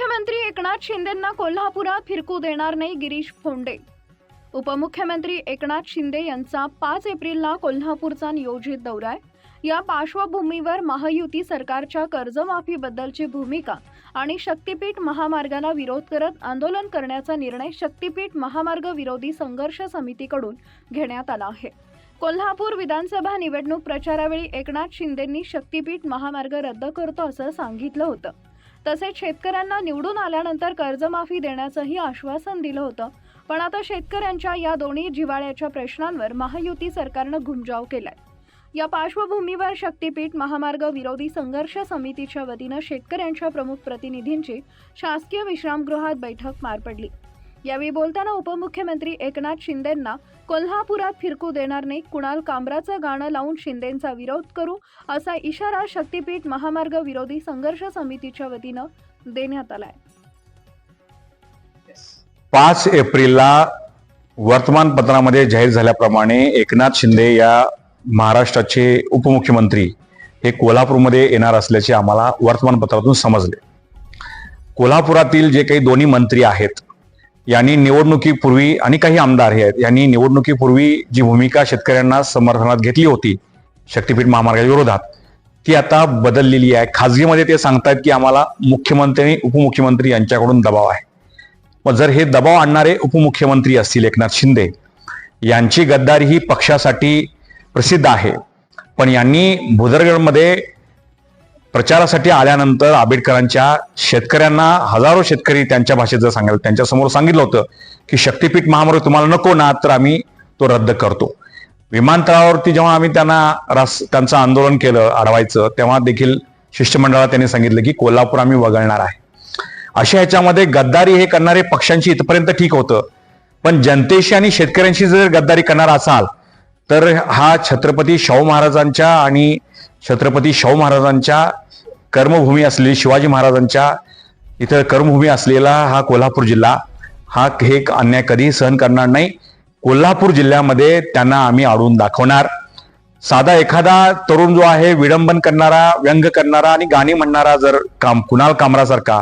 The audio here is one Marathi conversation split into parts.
एकनाथ शिंदेंना कोल्हापुरात फिरकू देणार नाही गिरीश फोंडे. उपमुख्यमंत्री एकनाथ शिंदे यांचा पाच एप्रिलला कोल्हापूरचा नियोजित दौरा आहे. या पार्श्वभूमीवर महायुती सरकारच्या कर्जमाफीबद्दलची भूमिका आणि शक्तीपीठ महामार्गाला विरोध करत आंदोलन करण्याचा निर्णय शक्तीपीठ महामार्ग विरोधी संघर्ष समितीकडून घेण्यात आला आहे. कोल्हापूर विधानसभा निवडणूक प्रचारावेळी एकनाथ शिंदेंनी शक्तीपीठ महामार्ग रद्द करतो असं सांगितलं होतं. तसेच शेतकऱ्यांना निवडून आल्यानंतर कर्जमाफी देण्याचंही आश्वासन दिलं होतं. पण आता शेतकऱ्यांच्या या दोन्ही जिव्हाळ्याच्या प्रश्नांवर महायुती सरकारनं घुमजाव केलाय. या पार्श्वभूमीवर शक्तीपीठ महामार्ग विरोधी संघर्ष समितीच्या वतीनं शेतकऱ्यांच्या प्रमुख प्रतिनिधींची शासकीय विश्रामगृहात बैठक पार पडली. यावेळी बोलताना उपमुख्यमंत्री एकनाथ शिंदेंना कोल्हापुरात फिरकू देणार नाही कुणाल कांबराचं गाणं लावून शिंदेंचा विरोध करू असा इशारा शक्तीपीठ महामार्ग विरोधी संघर्ष समितीच्या वतीनं देण्यात आलाय. पाच एप्रिलला वर्तमानपत्रामध्ये जाहीर झाल्याप्रमाणे एकनाथ शिंदे या महाराष्ट्राचे उपमुख्यमंत्री हे कोल्हापूरमध्ये येणार असल्याचे आम्हाला वर्तमानपत्रातून समजले. कोल्हापुरातील जे काही दोन्ही मंत्री आहेत यांनी निवडणुकीपूर्वी आणि काही आमदार हे आहेत यांनी निवडणुकीपूर्वी जी भूमिका शेतकऱ्यांना समर्थनात घेतली होती शक्तीपीठ महामार्गाच्या विरोधात ती आता बदललेली आहे. खाजगीमध्ये ते सांगतायत की आम्हाला मुख्यमंत्री आणि उपमुख्यमंत्री यांच्याकडून दबाव आहे. मग जर हे दबाव आणणारे उपमुख्यमंत्री असतील एकनाथ शिंदे यांची गद्दारी ही पक्षासाठी प्रसिद्ध आहे. पण यांनी भुदरगडमध्ये प्रचारासाठी आल्यानंतर आंबेडकरांच्या शेतकऱ्यांना हजारो शेतकरी त्यांच्या भाषेत जर सांगायला त्यांच्यासमोर सांगितलं होतं की शक्तीपीठ महामार्ग तुम्हाला नको ना तर आम्ही तो रद्द करतो. विमानतळावरती जेव्हा आम्ही त्यांना रास त्यांचं आंदोलन केलं अडवायचं तेव्हा देखील शिष्टमंडळाला त्यांनी सांगितलं की कोल्हापूर आम्ही वगळणार आहे. अशा ह्याच्यामध्ये गद्दारी हे करणारे पक्षांशी इथपर्यंत ठीक होतं. पण जनतेशी आणि शेतकऱ्यांशी जर गद्दारी करणार असाल तर हा छत्रपती शाहू महाराजांच्या आणि छत्रपती शाहू महाराजांच्या कर्मभूमी असलेली शिवाजी महाराजांच्या इथं कर्मभूमी असलेला हा कोल्हापूर जिल्हा हा हे अन्याय कधीही सहन करणार नाही. कोल्हापूर जिल्ह्यामध्ये त्यांना आम्ही आडून दाखवणार. साधा एखादा तरुण जो आहे विडंबन करणारा व्यंग करणारा आणि गाणी म्हणणारा जर काम कुणाल कामरासारखा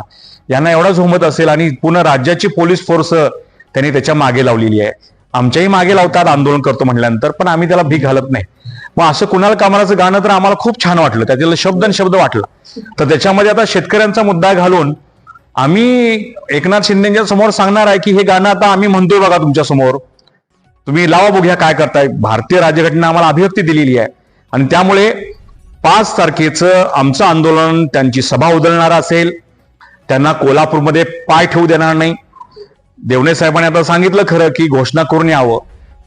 यांना एवढाच हुमत असेल आणि पूर्ण राज्याची पोलीस फोर्स त्यांनी त्याच्यामागे लावलेली आहे. आमच्याही मागे लावतात आंदोलन करतो म्हटल्यानंतर पण आम्ही त्याला भीक घालत नाही. मग असं कुणाल कामराचं गाणं तर आम्हाला खूप छान वाटलं. त्यातील शब्द आणि शब्द वाटला. तर त्याच्यामध्ये आता शेतकऱ्यांचा मुद्दा घालून आम्ही एकनाथ शिंदेच्या समोर सांगणार आहे की हे गाणं आता आम्ही म्हणतोय बघा तुमच्यासमोर. तुम्ही लावा बघूया काय करताय. भारतीय राज्यघटना आम्हाला अभिव्यक्ती दिलेली आहे. आणि त्यामुळे पाच तारखेचं आमचं आंदोलन त्यांची सभा उधळणार असेल. त्यांना कोल्हापूरमध्ये पाय ठेवू देणार नाही. देवणे साहेबांनी आता सांगितलं खरं की घोषणा करून यावं.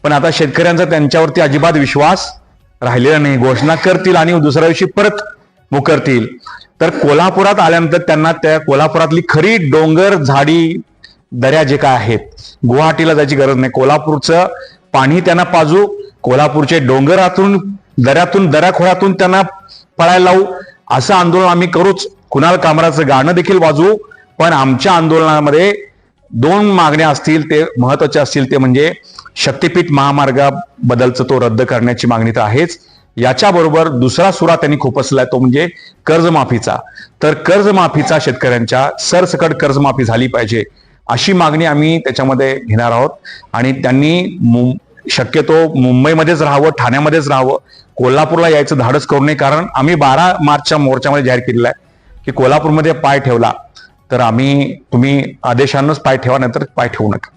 पण आता शेतकऱ्यांचा त्यांच्यावरती अजिबात विश्वास राहिलेला नाही. घोषणा करतील आणि दुसऱ्या दिवशी परत मुकरतील. तर कोल्हापुरात आल्यानंतर त्यांना त्या कोल्हापुरातली खरी डोंगर झाडी दऱ्या जे काय आहेत गुवाहाटीला जायची गरज नाही. कोल्हापूरचं पाणी त्यांना पाजू कोल्हापूरचे डोंगरातून दऱ्यातून दऱ्याखोऱ्यातून त्यांना पळायला लावू. असं आंदोलन आम्ही करूच. कुणाल कामराचं गाणं देखील वाजवू. पण आमच्या आंदोलनामध्ये दोन मागण्या असतील ते महत्त्वाचे असतील ते म्हणजे शक्तीपीठ महामार्गाबद्दलचं तो रद्द करण्याची मागणी तर आहेच. याच्याबरोबर दुसरा सुरा त्यांनी खोपसलाय तो म्हणजे कर्जमाफीचा. तर कर्जमाफीचा शेतकऱ्यांच्या सरसकट कर्जमाफी झाली पाहिजे अशी मागणी आम्ही त्याच्यामध्ये घेणार आहोत. आणि त्यांनी शक्यतो मुंबईमध्येच राहावं ठाण्यामध्येच राहावं कोल्हापूरला यायचं धाडस करू नये. कारण आम्ही बारा मार्चच्या मोर्चामध्ये जाहीर केलेला आहे की कोल्हापूरमध्ये पाय ठेवला. तर आम्ही तुम्ही आदेशांनाच पाय ठेवा नंतर पाय ठेवू नका.